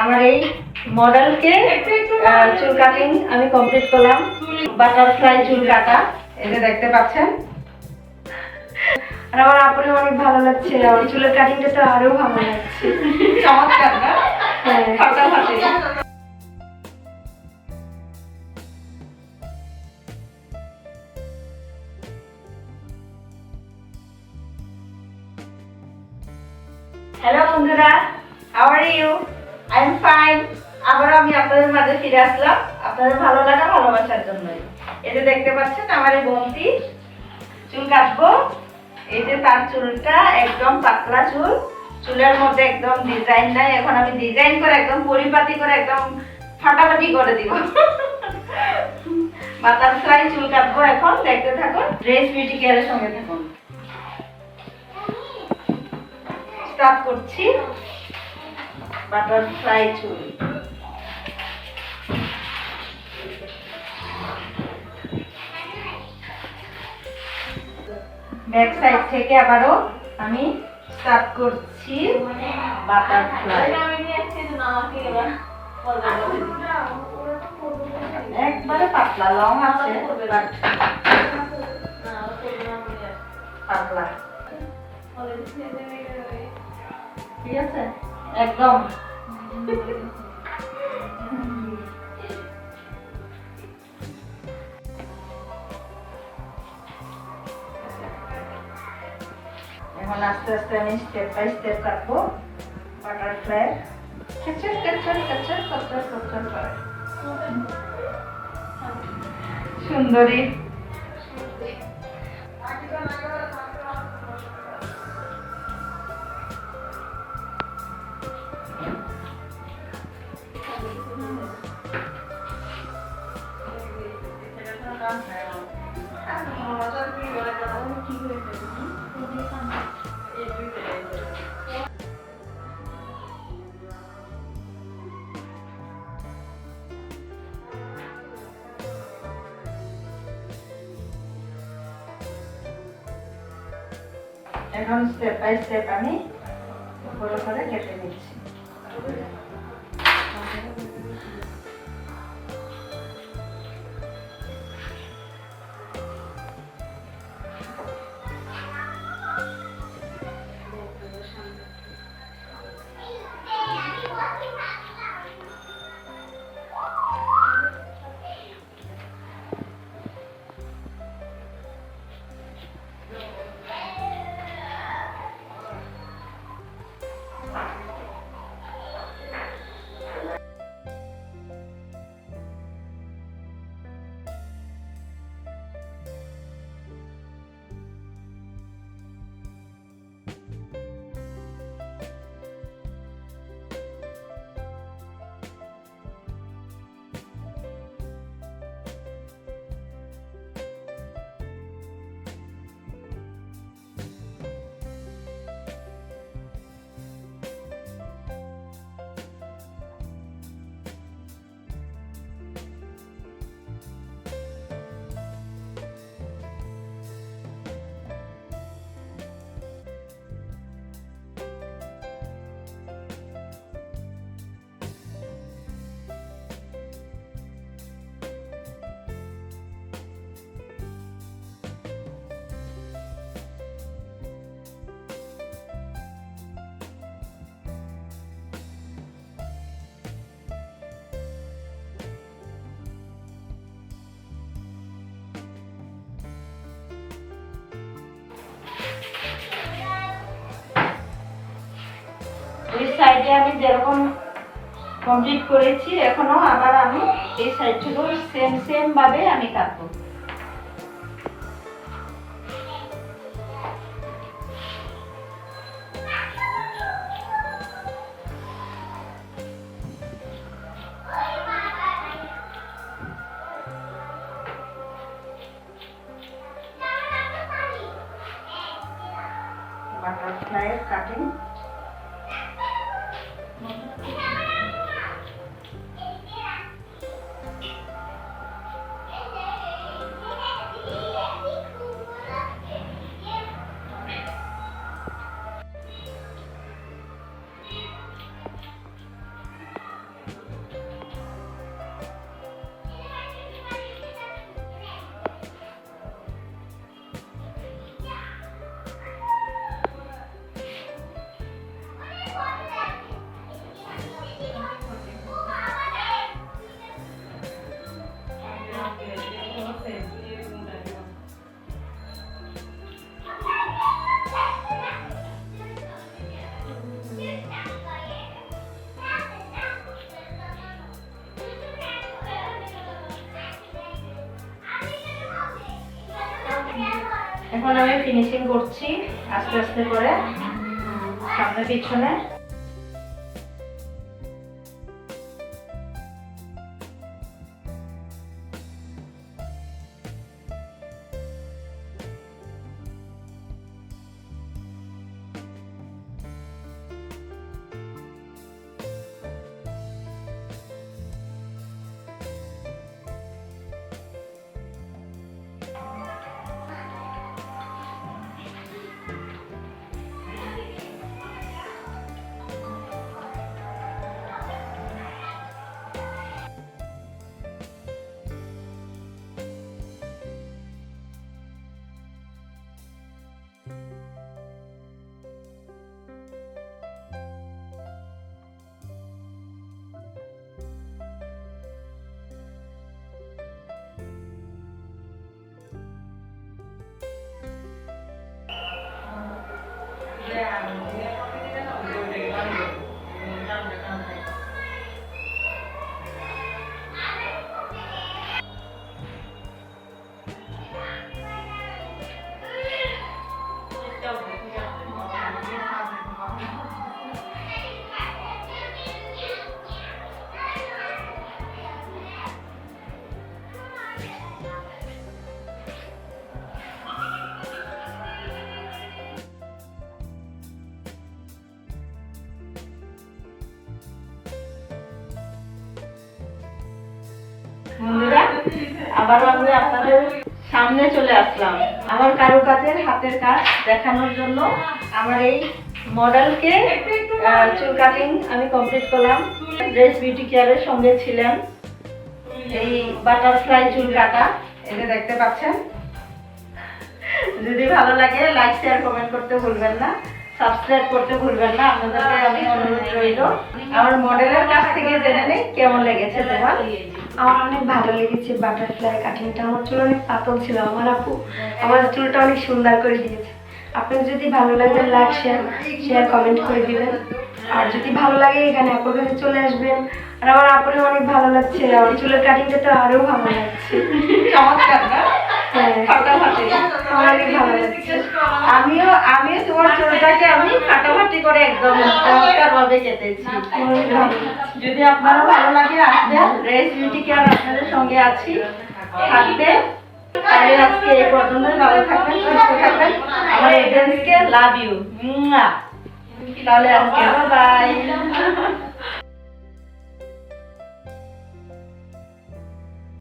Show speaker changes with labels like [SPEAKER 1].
[SPEAKER 1] আমার এই মডেলকে চুল কাটিং আমি কমপ্লিট করলাম। বাটারফ্লাই চুল কাটা এই যে দেখতে পাচ্ছেন। আর আমার আপনি অনেক ভালো লাগছে আমার চুলের কাটিংটা তো আরও ভালো লাগছে।
[SPEAKER 2] চমৎকার না?
[SPEAKER 1] হ্যাঁ। ফিরে আসলাম। আপনাদের ভালো লাগা, ভালোবাসার জন্যই। যে দেখতে পাচ্ছেন, আমার এই বোনটি চুল কাটবো। এই যে তার চুলটা একদম পাতলা চুল। চুলের মধ্যে একদম ডিজাইন নাই। এখন আমি ডিজাইন করে একদম পরিপাটি করে একদম ফাটাফাটি করে দিব। বাটারফ্লাই চুল কাটবো এখন। দেখতে থাকুন, ড্রেস বিউটি কেয়ারের সঙ্গে থাকুন। স্টার্ট করছি। বাটারফ্লাই চুল। ব্যাক সাইড থেকে আবারও আমি স্টার্ট করছি একবারে পাতলা লং আছে পাতলা। ঠিক আছে? একদম। এখন আস্তে আস্তে আমি স্টেপ বাই স্টেপ কাটবো বাটারফ্লাই খেচর খেচর খেচর খেচর খেচর করে সুন্দরী এখন স্টেপ বাই স্টেপ আমি ভালো করে কেটে নিচ্ছি। এই সাইডে আমি যেরকম কমপ্লিট করেছি এখনও আবার আমি এই সাইডগুলো সেম সেম ভাবে আমি কাটবো। এখন আমি ফিনিশিং করছি আস্তে আস্তে করে সামনে পিছনে। বন্ধুরা আবারও আমি আপনাদের সামনে চলে আসলাম। আমার কারুকাজের হাতের কাজ দেখানোর জন্য আমার এই মডেলকে চুল কাটিং আমি কমপ্লিট করলাম। ড্রেস বিউটি কেয়ারের সঙ্গে ছিলেন এই বাটারফ্লাই চুল কাটা। এটা দেখতে পাচ্ছেন? যদি ভালো লাগে লাইক শেয়ার কমেন্ট করতে ভুলবেন না। সাবস্ক্রাইব করতে ভুলবেন না। আপনাদেরকে আমি অনুরোধ রইল। আমার মডেলের কাছ থেকে জেনে নেই কেমন লেগেছে তোমার।
[SPEAKER 3] আমার অনেক ভালো লেগেছে বাটারফ্লাই কাটিংটা আমার চুল অনেক পাতল ছিল আমার আপু। আমার চুলটা অনেক সুন্দর করে দিয়েছে। আপনার যদি ভালো লাগে লাইক শেয়ার শেয়ার কমেন্ট করে দিবেন। আর যদি ভালো লাগে এখানে আপুর কাছে চলে আসবেন। আর আমার আপুরে অনেক ভালো লাগছে। আমার চুলের কাটিংটা তো আরও ভালো লাগছে।
[SPEAKER 2] চমৎকার না?
[SPEAKER 3] হ্যাঁ। ভালো লাগছে।
[SPEAKER 1] আমিও আমিও তোমার চুলটাকে আমি ফাটাফাটি করে একদম ভাবে কেটেছি। যদি আপনারও ভালো লাগে আসবেন রেস বিউটি কেয়ার আপনাদের সঙ্গে আছি। থাকবে। তাহলে আজকে এই পর্যন্ত ভালো থাকবেন সুস্থ থাকবেন। আমার এজেন্সকে লাভ ইউ তাহলে আজকে বাই